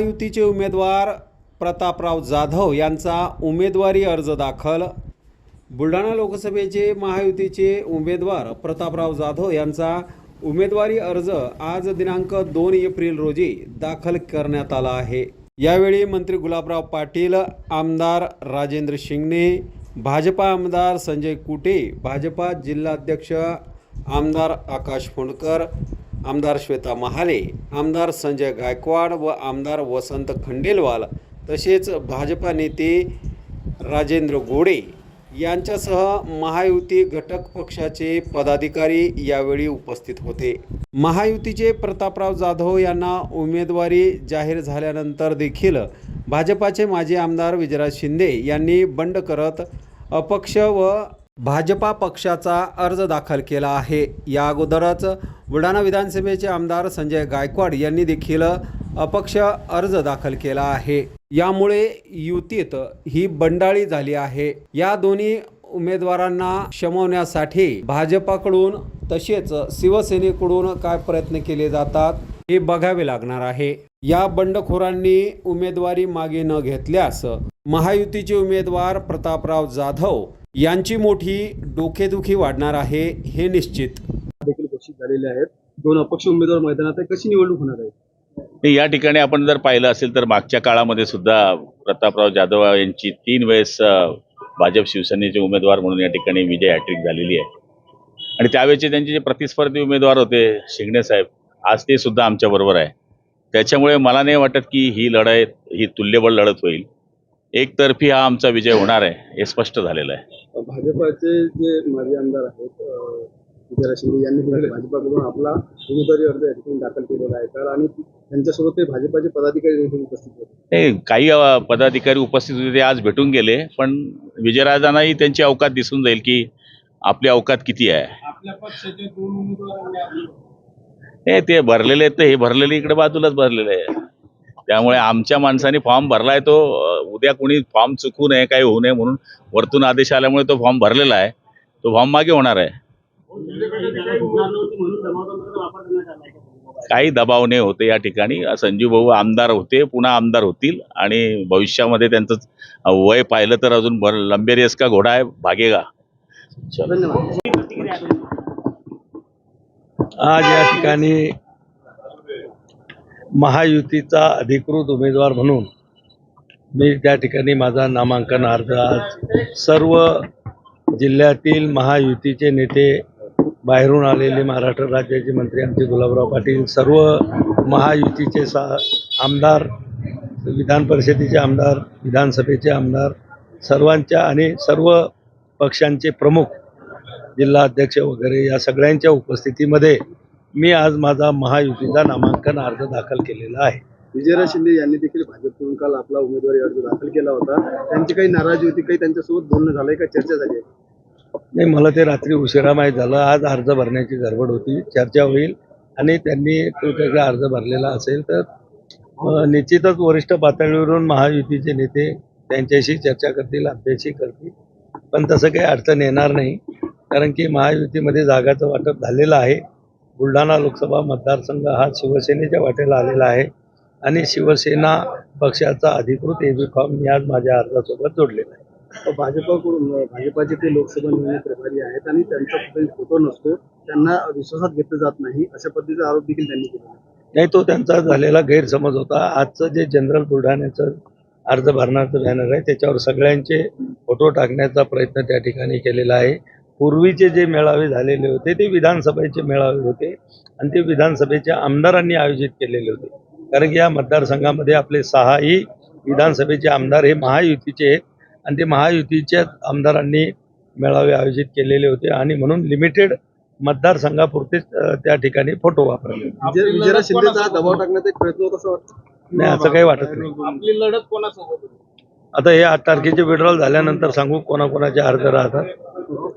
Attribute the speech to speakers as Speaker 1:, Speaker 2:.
Speaker 1: महायुतीचे उमेदवार प्रतापराव जाधव यांचा उमेदवारी अर्ज दाखल. बुलढाणा लोकसभेचे महायुतीचे उमेदवार प्रतापराव जाधव यांचा उमेदवारी अर्ज आज दिनांक दोन एप्रिल रोजी दाखल करण्यात आला आहे. यावेळी मंत्री गुलाबराव पाटील आमदार राजेंद्र शिंगणे भाजपा आमदार संजय कुटे भाजपा जिल्हाध्यक्ष आमदार आकाश फोंडकर आमदार श्वेता महाले आमदार संजय गायकवाड व आमदार वसंत खंडेलवाल तसेच भाजपा नेते राजेंद्र गोडे यांच्यासह महायुती घटक पक्षाचे पदाधिकारी यावेळी उपस्थित होते. महायुतीचे प्रतापराव जाधव यांना उमेदवारी जाहीर झाल्यानंतर देखील भाजपाचे माजी आमदार विजयराज शिंदे यांनी बंड करत अपक्ष व भाजपा पक्षाचा अर्ज दाखल केला आहे. या अगोदरच बुलढाणा विधानसभेचे आमदार संजय गायकवाड यांनी देखील अपक्ष अर्ज दाखल केला आहे. यामुळे युतीत ही बंडाळी झाली आहे. या दोन्ही उमेदवारांना शमवण्यासाठी भाजपाकडून तसेच शिवसेनेकडून काय प्रयत्न केले जातात हे बघावे लागणार आहे. या बंडखोरांनी उमेदवारी मागे न घेतल्यास महायुतीचे उमेदवार प्रतापराव जाधव यांची मोठी डोकेदुखी वाढणार आहे हे निश्चित.
Speaker 2: देखील घोषित झालेले आहेत. दोन अपक्ष उमेदवार मैदानात आहे. कशी निवडणूक होणार आहे?
Speaker 3: नाही, या ठिकाणी आपण जर पाहिलं असेल तर मागच्या काळामध्ये सुद्धा प्रतापराव जाधव यांची तीन वेळेस भाजप शिवसेनेचे उमेदवार म्हणून या ठिकाणी विजय हॅट्रिक झालेली आहे. आणि त्यावेळेचे त्यांचे जे प्रतिस्पर्धी उमेदवार होते शिंगणे साहेब आज ते सुद्धा आमच्या बरोबर आहे. त्याच्यामुळे मला नाही वाटत की ही लढाई ही तुल्यबळ लढत होईल. एकतर्फी हा आमचा विजय होणार आहे हे स्पष्ट झालेलं आहे.
Speaker 2: भाजपाचे जे माजी आमदार आहेत अं, विजयराज शिंदे यांनी देखील भाजपाकडून आपला उमेदवारी अर्ज या ठिकाणी दाखल केलेला आहे. तर आणि त्यांच्यासोबत ते भाजपाचे पदाधिकारी देखील उपस्थित होते.
Speaker 3: नाही काही अ, पदाधिकारी उपस्थित होते ते आज भेटून गेले पण विजयराजांनाही त्यांची अवकात दिसून जाईल की आपली अवकात किती आहे.
Speaker 2: आपल्या पक्षाचे दोन उमेदवार
Speaker 3: हे ते भरलेले आहेत तर हे भरलेले इकडे बाजूलाच भरलेले आहे त्यामुळे आमच्या माणसाने फॉर्म भरलाय तो उद्या कोणी फॉर्म चुकू नये काही होऊ नये म्हणून वरतून आदेश आल्यामुळे तो फॉर्म भरलेला आहे. तो फॉर्म मागे होणार आहे. काही दबाव नाही होते या ठिकाणी. संजीव भाऊ आमदार होते पुन्हा आमदार होतील आणि भविष्यामध्ये त्यांचं वय पाहिलं तर अजून भर लंबे रेस का घोडा आहे भागेगा
Speaker 4: आज या ठिकाणी महायुतीचा अधिकृत उमेदवार म्हणून मी त्या ठिकाणी माझा नामांकन अर्ज आज सर्व जिल्ह्यातील महायुतीचे नेते बाहेरून आलेले महाराष्ट्र राज्याचे मंत्री आमचे गुलाबराव पाटील सर्व महायुतीचे सा आमदार विधान परिषदेचे आमदार विधानसभेचे आमदार सर्वांच्या आणि सर्व पक्षांचे प्रमुख जिल्हा अध्यक्ष वगैरे या सगळ्यांच्या उपस्थितीमध्ये मी आज माझा महायुतीचा नामांकन अर्ज दाखल केलेला आहे.
Speaker 2: विजयराज शिंदे यांनी देखील भाजपकडून काल आपला उमेदवारी अर्ज दाखल केला होता. त्यांची काही नाराजी होती काही त्यांच्यासोबत बोलणं झालंय का? चर्चा झाली
Speaker 4: नाही मला ते रात्री उशिरा माहीत झालं. आज अर्ज भरण्याची गडबड होती. चर्चा होईल आणि त्यांनी तो त्याचा अर्ज भरलेला असेल तर निश्चितच वरिष्ठ पातळीवरून महायुतीचे नेते त्यांच्याशी चर्चा करतील आमच्याशी करतील. पण तसं काही अडचण येणार नाही. कारण की महायुतीमध्ये जागाचं वाटप झालेलं आहे. बुलढाणा लोकसभा मतदारसंघ हा शिवसेनेच्या वाटेला आलेला आहे आणि शिवसेना पक्षाचा अधिकृत ए बी फॉर्म मी आज माझ्या अर्जासोबत जोडलेला आहे.
Speaker 2: भाजपकडून भाजपाचे ते लोकसभा निवडणूक प्रभारी आहेत आणि त्यांचा कुठेही फोटो नसतो त्यांना विश्वासात घेतलं जात नाही अशा पद्धतीचा आरोप देखील त्यांनी केला
Speaker 4: नाही तो त्यांचा झालेला गैरसमज होता. आजचं जे जनरल बुलढाण्याचं अर्ज भरण्याचं बॅनर आहे त्याच्यावर सगळ्यांचे फोटो टाकण्याचा प्रयत्न त्या ठिकाणी केलेला आहे. पूर्वीचे जे मेळावे झालेले होते ते विधानसभेचे मेळावे होते आणि ते विधानसभेच्या आमदारांनी आयोजित केलेले होते. कारण की या मतदारसंघामध्ये आपले सहाही विधानसभेचे आमदार हे महायुतीचे आहेत आणि ते महायुतीच्या आमदारांनी मेळावे आयोजित केलेले होते आणि म्हणून लिमिटेड मतदारसंघापुरतेच त्या ठिकाणी फोटो वापरले
Speaker 2: दबाव टाकण्याचा एक प्रयत्न होत असं वाटतं.
Speaker 4: नाही असं काही वाटत नाही.
Speaker 2: आपली लढत कोणासोबत
Speaker 4: आता हे आठ तारखेचे विड्रॉल झाल्यानंतर सांगू कोणाकोणाचे अर्ज राहतात.